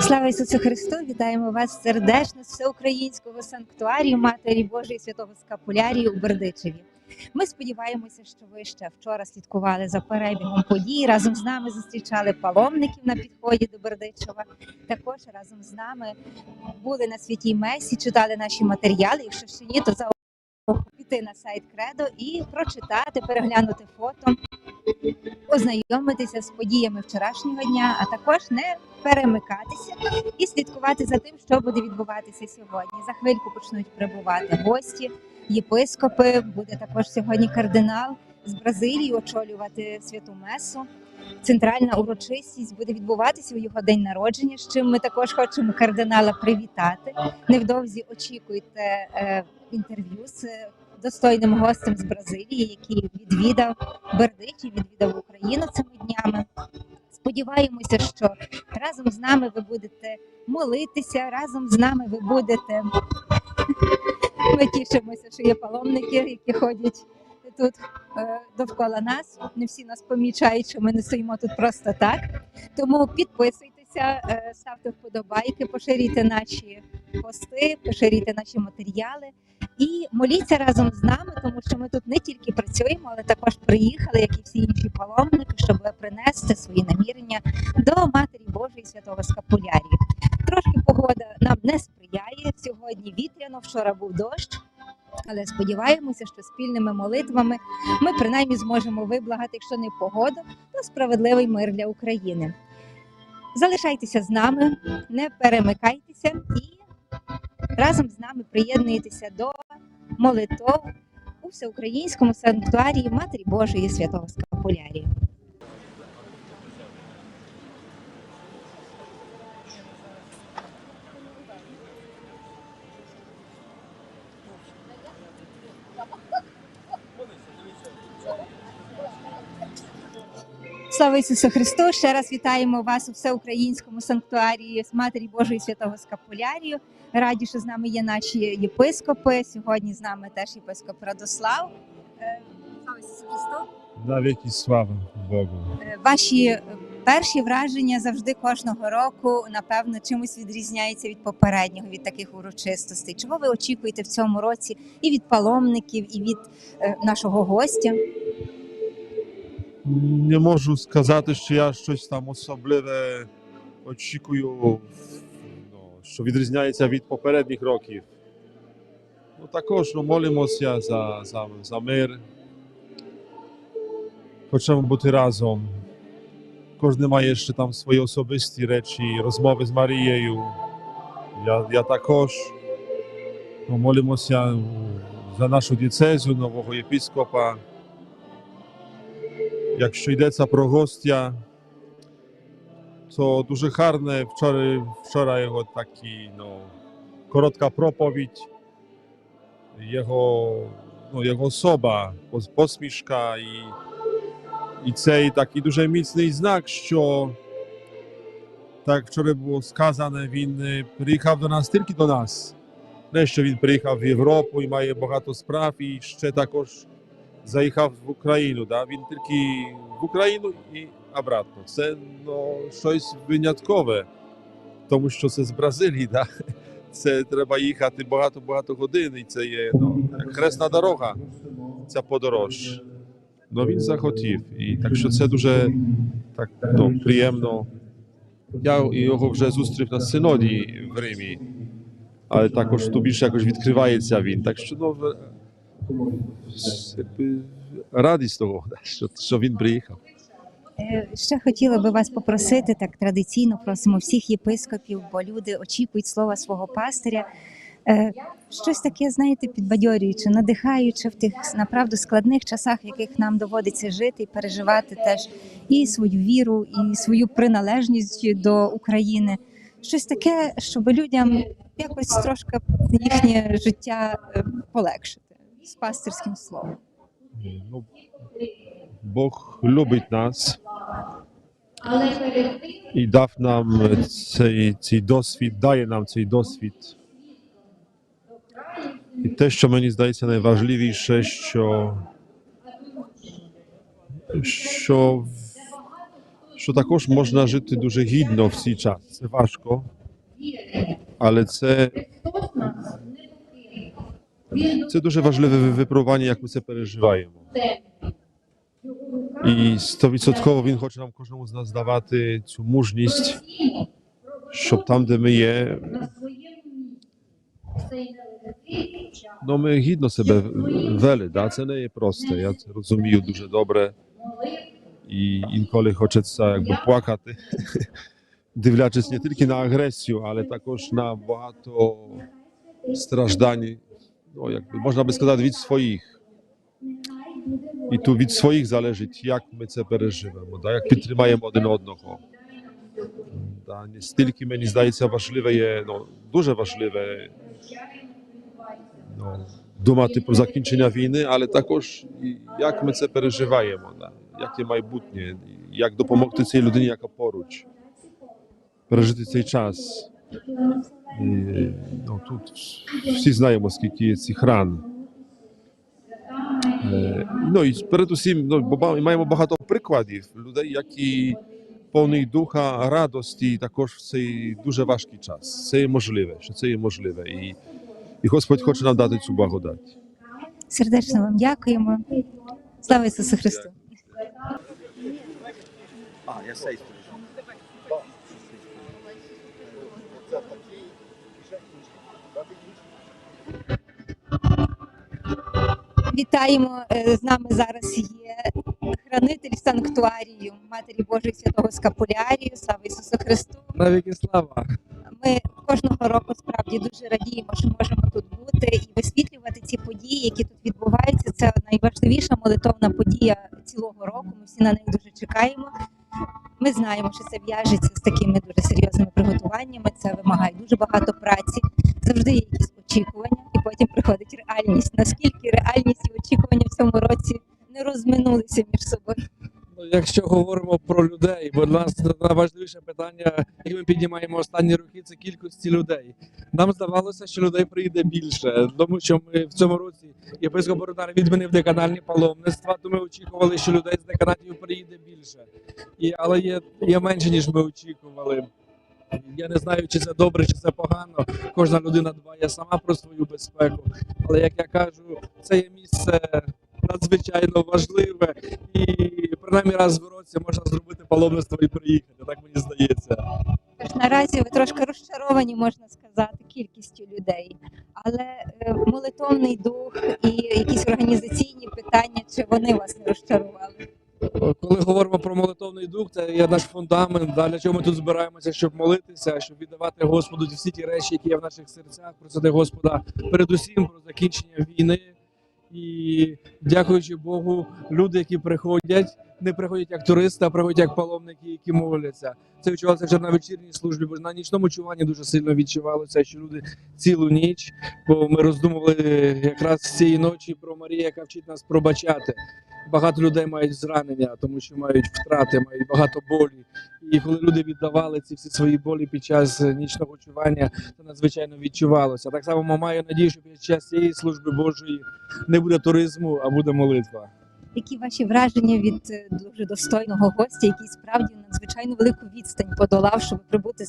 Слава Ісусу Христу! Вітаємо вас сердечно з всеукраїнського санктуарію Матері Божої Святого Скапулярії у Бердичеві. Ми сподіваємося, що ви ще вчора слідкували за перебігом подій. Разом з нами зустрічали паломників на підході до Бердичева. Також разом з нами були на святій Месі, читали наші матеріали. Якщо ще ні, то за піти на сайт Кредо і прочитати, переглянути фото, ознайомитися з подіями вчорашнього дня, а також не перемикатися і слідкувати за тим, що буде відбуватися сьогодні. За хвильку почнуть прибувати гості, єпископи. Буде також сьогодні кардинал з Бразилії очолювати святу месу. Центральна урочистість буде відбуватися у його день народження. З чим ми також хочемо кардинала привітати. Невдовзі очікуйте е, інтерв'ю з достойним гостем з Бразилії, який відвідав Бердич і відвідав Україну цими днями. Сподіваємося, що разом з нами ви будете молитися, разом з нами ви будете. Ми тішимося, що є паломники, які ходять тут е, довкола нас. Не всі нас помічають, що ми не стоїмо тут просто так. Тому підписуйтеся, е, ставте вподобайки, поширюйте наші пости, поширюйте наші матеріали і моліться разом з нами, тому що ми тут не тільки працюємо, але також приїхали, як і всі інші паломники, щоб принести свої намірення до Матері Божої Святого Скапулярії. Трошки погода нам не сприяє. Сьогодні вітряно, вчора був дощ. Але сподіваємося, що спільними молитвами ми принаймні зможемо виблагати, якщо не погоду, то справедливий мир для України. Залишайтеся з нами, не перемикайтеся і разом з нами приєднуйтеся до молитов у всеукраїнському санктуарії Матері Божої Святого Скапулярії. Слава Ісусу Христу! Ще раз вітаємо вас у всеукраїнському санктуарії Матері Божої Святого Скапулярію. Раді, що з нами є наші єпископи. Сьогодні з нами теж єпископ Радослав. Е, Слава Ісусу Христу! Wieki sława Bogu. Е, Ваші перші враження завжди кожного року, напевно, чимось відрізняються від попереднього, від таких урочистостей. Чого ви очікуєте в цьому році і від паломників, і від е, нашого гостя? Nie можу сказати, що я щось там особливе очікую, ну, що відрізняється від попередніх років. Ну, також ну, молимося за, за, за мир. Хочемо бути разом. Кожен має ще там свої особисті речі, розмови з Марією. Я, я також. Ну, молимося за нашу дієцезу, нового єпископа. Якщо йдеться про гостя, то дуже гарне вчора, вчора його такі, ну, коротка проповідь, його, ну, його особа, пос- посмішка і, і цей такий дуже міцний знак, що так вчора було сказане, він е, приїхав до нас тільки до нас. Не що він приїхав в Європу і має багато справ, і ще також заїхав в Україну. Да? Він тільки в Україну і обратно. Це ну, щось виняткове, тому що це з Бразилії. Да? Це треба їхати багато-багато годин, і це є ну, хресна дорога, ця подорож. Ну він захотів. І так що це дуже так, ну, приємно. Я його вже зустрів на синоді в Римі, але також тут більше якось відкривається він. Так що ну, радість того, що, що він приїхав. Е, Ще хотіла би вас попросити так традиційно просимо всіх єпископів, бо люди очікують слова свого пастиря. Е, Щось таке, знаєте, підбадьорююче, надихаюче в тих направду складних часах, в яких нам доводиться жити і переживати теж і свою віру, і свою приналежність до України. Щось таке, щоб людям якось трошки їхнє життя е, полегшити з пастирським словом. Ну, Бог любить нас і дав нам цей, цей досвід, дає нам цей досвід. І те, що мені здається найважливіше, що, що, що також можна жити дуже гідно в цей час. Це важко, але це, це дуже важливе випробування, як ми це переживаємо. І стовідсотково він хоче нам кожному з нас давати цю мужність, щоб там, де ми є, ну ми гідно себе вели. Да? Це не є просте. Я це розумію дуже добре. І інколи хочеться якби плакати, дивлячись не тільки на агресію, але також на багато страждань, ну, якби, можна би сказати, від своїх. І tu від своїх залежить, як ми це переживемо, да? як підтримаємо один одного. Да? Не стільки, мені здається, важливе є, ну, дуже важливе ну, думати про закінчення війни, але також як ми це переживаємо, да? яке майбутнє, як допомогти цій людині, яка поруч, пережити цей час. І, ну, тут всі знаємо, скільки є цих ран. Е, Ну і передусім, ну, бо маємо багато прикладів людей, які повний духа радості також в цей дуже важкий час. Це є можливе, що це є можливе. І, і Господь хоче нам дати цю благодать. Сердечно вам дякуємо. Слава Ісусу Христу! Ah, я sei. Вітаємо е, з нами зараз є хранитель санктуарію Матері Божої Святого Скапулярію. Слава Ісусу Христу! Навіки слава. Ми кожного року справді дуже радіємо, що можемо тут бути і висвітлювати ці події, які тут відбуваються. Це найважливіша молитовна подія цілого року. Ми всі на них дуже чекаємо. Ми знаємо, що це в'яжеться з такими дуже серйозними приготуваннями. Це вимагає дуже багато праці. Завжди є якісь очікування, і потім приходить реальність. Наскільки реальність і очікування в цьому році не розминулися між собою? Ну, якщо говоримо про людей, бо для нас найважливіше питання, яке ми піднімаємо останні роки, це кількості людей. Нам здавалося, що людей прийде більше, тому що ми в цьому році єпископ Бородар відмінив деканальні паломництва, то ми очікували, що людей з деканатів приїде більше. І, але є, є менше, ніж ми очікували. Я не знаю, чи це добре, чи це погано. Кожна людина дбає сама про свою безпеку. Але як я кажу, це є місце надзвичайно важливе, і принаймні раз в році можна зробити паломництво і приїхати. Так мені здається. Тож наразі ви трошки розчаровані, можна сказати, кількістю людей. Але е, молитовний дух і якісь організаційні питання, чи вони вас не розчарували? Коли говоримо про молитовний дух, це є наш фундамент. Да, для чого ми тут збираємося, щоб молитися, щоб віддавати Господу всі ті речі, які є в наших серцях, просити Господа передусім про закінчення війни. І дякуючи Богу, люди, які приходять, не приходять як туристи, а приходять як паломники, які моляться. Це відчувалося вчора на вечірній службі, бо на нічному чуванні дуже сильно відчувалося, що люди цілу ніч, бо ми роздумували якраз цієї ночі про Марію, яка вчить нас пробачати. Багато людей мають зранення, тому що мають втрати, мають багато болі. І коли люди віддавали ці всі свої болі під час е, нічного чування, це надзвичайно відчувалося. Так само маю надію, що під час цієї служби Божої не буде туризму, а буде молитва. Які ваші враження від е, дуже достойного гостя, який справді надзвичайно велику відстань подолав, щоб прибути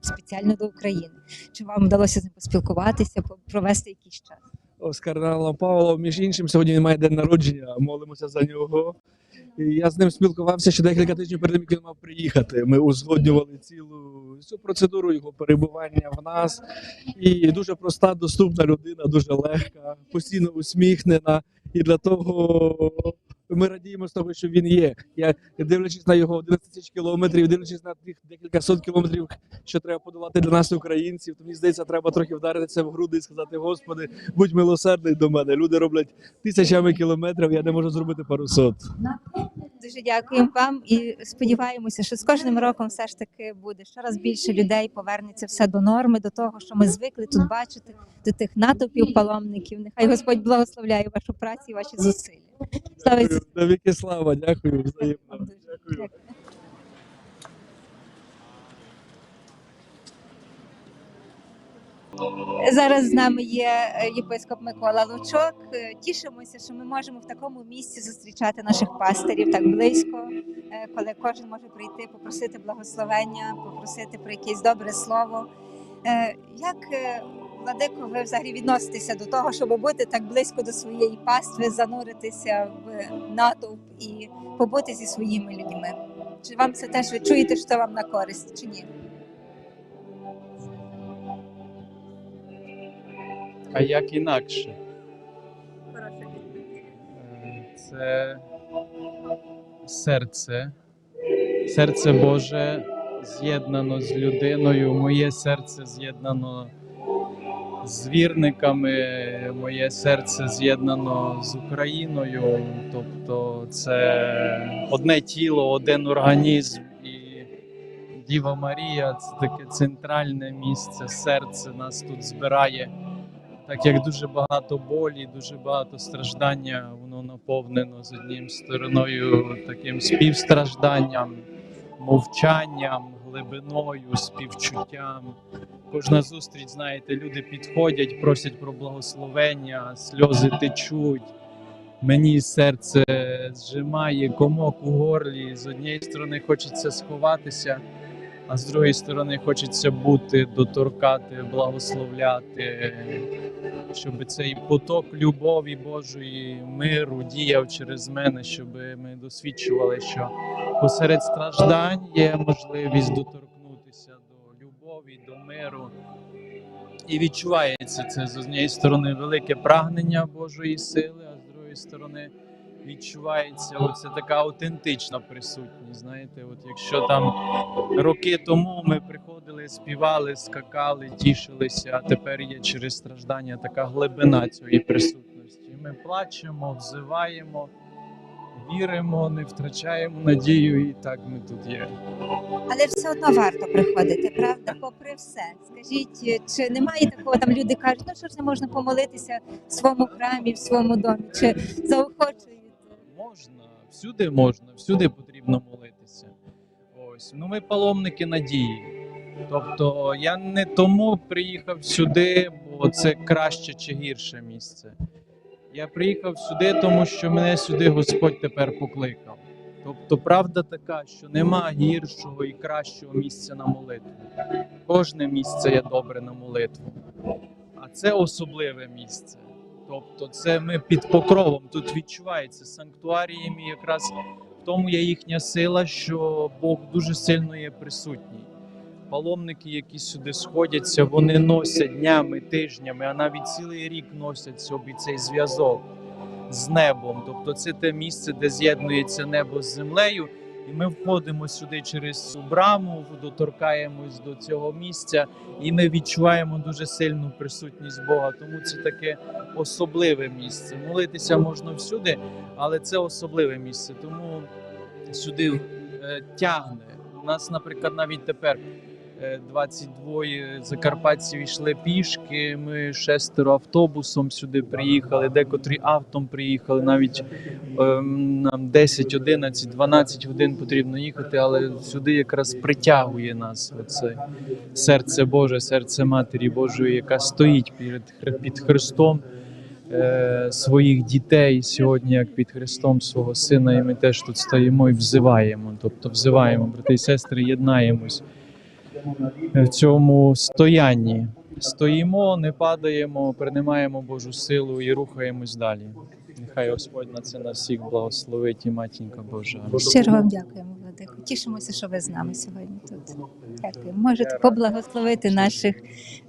спеціально до України? Чи вам вдалося з ним поспілкуватися, по- провести якийсь час? З кардиналом Павлом. Між іншим, сьогодні він має день народження, молимося за нього. І я з ним спілкувався ще декілька тижнів перед тим, як він мав приїхати. Ми узгоднювали цілу цю процедуру його перебування в нас. І дуже проста, доступна людина, дуже легка, постійно усміхнена. І для того ми радіємо з того, що він є. Я дивлячись на його 11 тисяч кілометрів, дивлячись на тих декілька сот кілометрів, що треба подолати для нас, українців, то мені здається, треба трохи вдаритися в груди і сказати: Господи, будь милосердний до мене. Люди роблять тисячами кілометрів, я не можу зробити пару сот. Дуже дякуємо вам і сподіваємося, що з кожним роком все ж таки буде щораз більше людей повернеться все до норми, до того, що ми звикли тут бачити, до тих натовпів паломників. Нехай Господь благословляє вашу працю і ваші зусилля. Слава Навіки слава, дякую. Взаємно. Дякую. дякую. Зараз з нами є е, єпископ Микола Лучок. Е, Тішимося, що ми можемо в такому місці зустрічати наших пастирів так близько, е, коли кожен може прийти, попросити благословення, попросити про якесь добре слово. Як владико, ви взагалі відноситеся до того, щоб бути так близько до своєї пастви, зануритися в натовп і побути зі своїми людьми? Чи вам це теж ви чуєте, що вам на користь, чи ні? А як інакше? Е, Це серце. Серце Боже з'єднано з людиною. Моє серце з'єднано з вірниками, моє серце з'єднано з Україною. Тобто це одне тіло, один організм. І Діва Марія це таке центральне місце, серце нас тут збирає. Так як дуже багато болі, дуже багато страждання, воно наповнено з однією стороною таким співстражданням, мовчанням, глибиною, співчуттям. Кожна зустріч, знаєте, люди підходять, просять про благословення, сльози течуть. Мені серце зжимає комок у горлі. З однієї сторони хочеться сховатися, а з другої сторони хочеться бути, доторкати, благословляти, щоб цей поток любові Божої, миру діяв через мене, щоб ми досвідчували, що посеред страждань є можливість доторкнутися до любові, до миру. І відчувається це з однієї сторони велике прагнення Божої сили, а з другої сторони відчувається оце така автентична присутність. Знаєте, от якщо там роки тому ми приходили, співали, скакали, тішилися, а тепер є через страждання така глибина цієї присутності. Ми плачемо, взиваємо, віримо, не втрачаємо надію, і так ми тут є. Але все одно варто приходити, правда? Попри все. Скажіть, чи немає такого, там люди кажуть, ну що ж не можна помолитися в своєму храмі, в своєму домі, чи заохочують? Можна, всюди можна, всюди потрібно молитися. Ось, ну ми паломники надії. Тобто я не тому приїхав сюди, бо це краще чи гірше місце. Я приїхав сюди, тому що мене сюди Господь тепер покликав. Тобто, правда така, що нема гіршого і кращого місця на молитву. Кожне місце є добре на молитву. А це особливе місце. Тобто, це ми під покровом. Тут відчувається санктуарієм, і якраз в тому є їхня сила, що Бог дуже сильно є присутній. Паломники, які сюди сходяться, вони носять днями, тижнями, а навіть цілий рік носять собі цей зв'язок з небом. Тобто, це те місце, де з'єднується небо з землею. І ми входимо сюди через цю браму, доторкаємось до цього місця, і ми відчуваємо дуже сильну присутність Бога. Тому це таке особливе місце. Молитися можна всюди, але це особливе місце. Тому сюди е, тягне. У нас, наприклад, навіть тепер 22 закарпатців йшли пішки. Ми шестеро автобусом сюди приїхали, декотрі автом приїхали. Навіть ем, нам 10, 11, 12 годин потрібно їхати, але сюди якраз притягує нас оце серце Боже, серце Матері Божої, яка стоїть перед під Христом е, своїх дітей сьогодні, як під Христом свого Сина, і ми теж тут стоїмо і взиваємо. Тобто взиваємо, брати і сестри, єднаємось в цьому стоянні. Стоїмо, не падаємо, приймаємо Божу силу і рухаємось далі. Нехай Господь на це нас всіх благословить і матінка Божа. Щиро вам дякуємо, Владико. Тішимося, що ви з нами сьогодні тут. Дякую. Можете поблагословити наших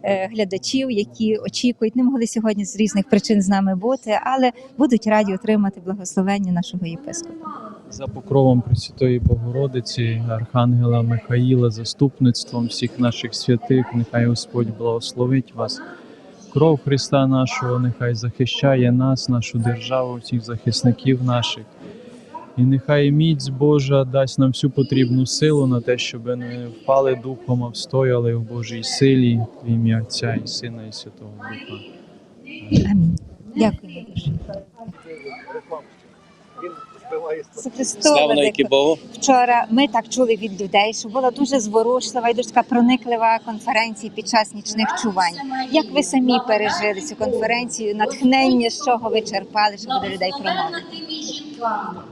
е, глядачів, які очікують, не могли сьогодні з різних причин з нами бути, але будуть раді отримати благословення нашого єпископа. За покровом Пресвятої Богородиці, Архангела Михаїла, заступництвом всіх наших святих, нехай Господь благословить вас. Кров Христа нашого, нехай захищає нас, нашу державу, всіх захисників наших. І нехай міць Божа дасть нам всю потрібну силу на те, щоб не впали духом, а встояли в Божій силі в ім'я Отця і Сина і Святого Духа. Амінь. Христу, Слава навіки Богу. Вчора ми так чули від людей, що була дуже зворушлива і дуже така прониклива конференція під час нічних чувань. Як ви самі пережили цю конференцію? Натхнення, з чого ви черпали, щоб до людей промовити?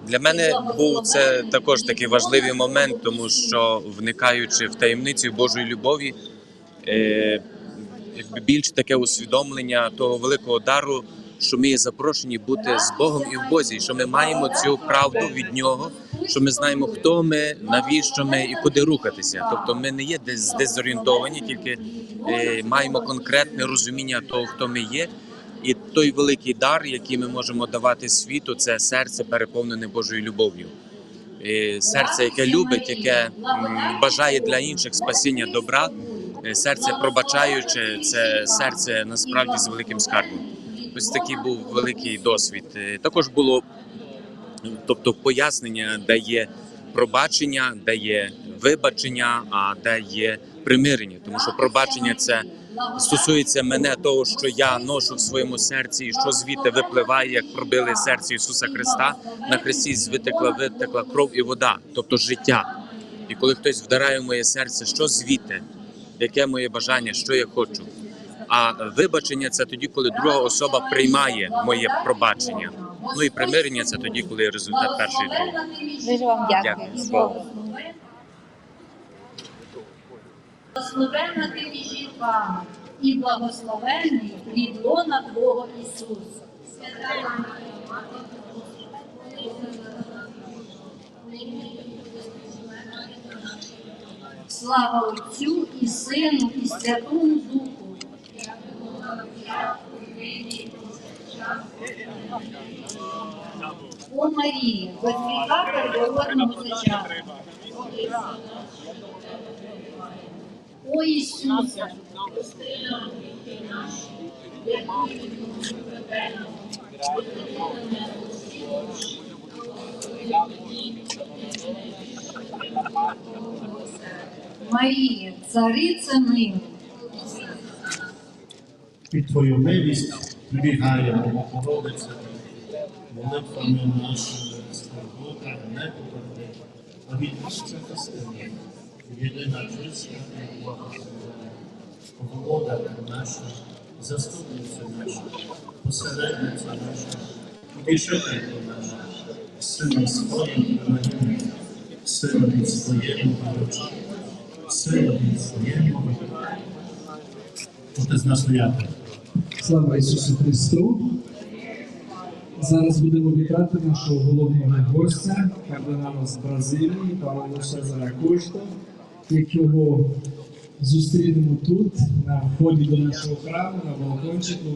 Для мене був це також такий важливий момент, тому що вникаючи в таємницю Божої любові, е, якби більш таке усвідомлення того великого дару, що ми є запрошені бути з Богом і в Бозі, що ми маємо цю правду від нього, що ми знаємо, хто ми, навіщо ми і куди рухатися. Тобто, ми не є дезорієнтовані, тільки е, маємо конкретне розуміння того, хто ми є. І той великий дар, який ми можемо давати світу, це серце переповнене Божою любов'ю. Е, Серце, яке любить, яке бажає для інших спасіння добра, Е, серце пробачаюче, це серце насправді з великим скарбом. Ось такий був великий досвід. Е, Також було тобто пояснення, де є пробачення, де є вибачення, а де є примирення. Тому що пробачення це стосується мене того, що я ношу в своєму серці, і що звідти випливає, як пробили серце Ісуса Христа. На Христі звитекла витекла кров і вода, тобто життя. І коли хтось вдарає в моє серце, що звідти, яке моє бажання, що я хочу. А вибачення це тоді, коли друга особа приймає моє пробачення. Ну і примирення це тоді, коли результат першої другої. Дуже вам дякую. Дякую. Благословенна ти між жінками, і благословенний плід лона Твого Ісуса. Слава Отцю і Сину, і Святому Духу. О Марії, без гріха первородного зачатку. О Ісусе, Марія, цариця милу, під Твою милість прибігаємо, Богородиця, молитвами нашими скорбота не попаде, а від місця Христини, єдина чиста і благословена, Володарка наша, заступниця наша, посередниця наша, утішителька наша, силі своїм примиренням, силі своєму вирученню, силі своєму вирученню. Отець наш стояти. Слава Ісусу Христу! Зараз будемо вітати нашого головного гостя, кардинала з Бразилії, пана Цезара Кошта, якого зустрінемо тут, на вході до нашого храму, на балкончику.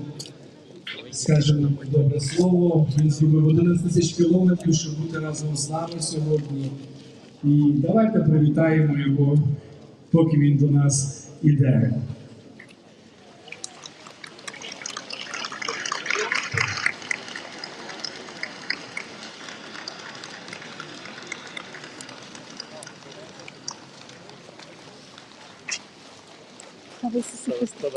Скажемо добре слово. Він зробив 11 тисяч кілометрів, щоб бути разом з нами сьогодні. І давайте привітаємо його, поки він до нас іде. Слава Ісусу Христу.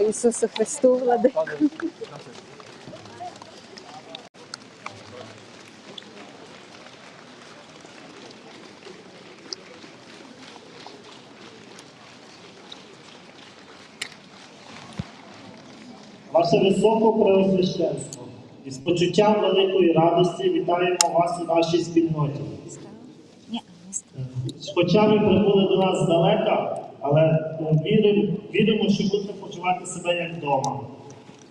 Слава Ісусу Христу, Владико. Ваше високопреосвященство, із почуттям великої радості вітаємо вас у нашій спільноті. Хоча ви прибули до нас здалека, але е, віримо, що будете почувати себе як вдома.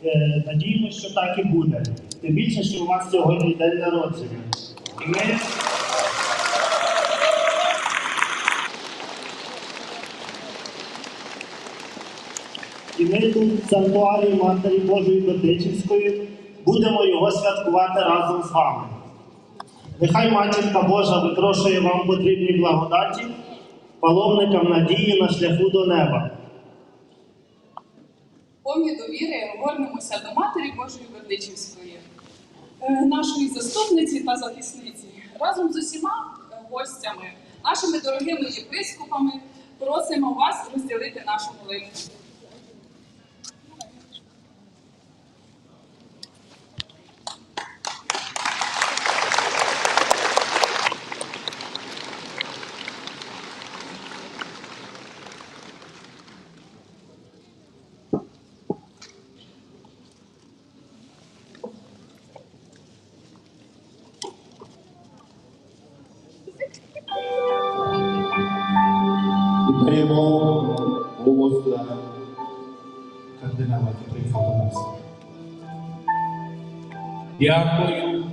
Е, Надіємося, що так і буде. Тим більше, що у вас сьогодні день народження. І ми І ми тут в санктуарії Матері Божої Бердичівської будемо його святкувати разом з вами. Нехай Матінка Божа викрошує вам потрібні благодаті паломникам надії на шляху до неба. повні довіри горнемося до Матері Божої Бердичівської, е, нашої заступниці та захисниці. Разом з усіма е, гостями, нашими дорогими єпископами, просимо вас розділити нашу молитву. Голос для кардинала, який приїхав до нас. Дякую.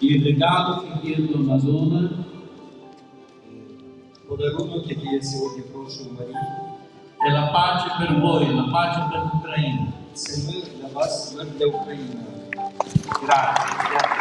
Il regalo che chiedo Madonna Подарунок, який я сьогодні прошу у Марії, è la pace per voi, la pace per l'Ucraina. це мир для вас, мир для України. Grazie.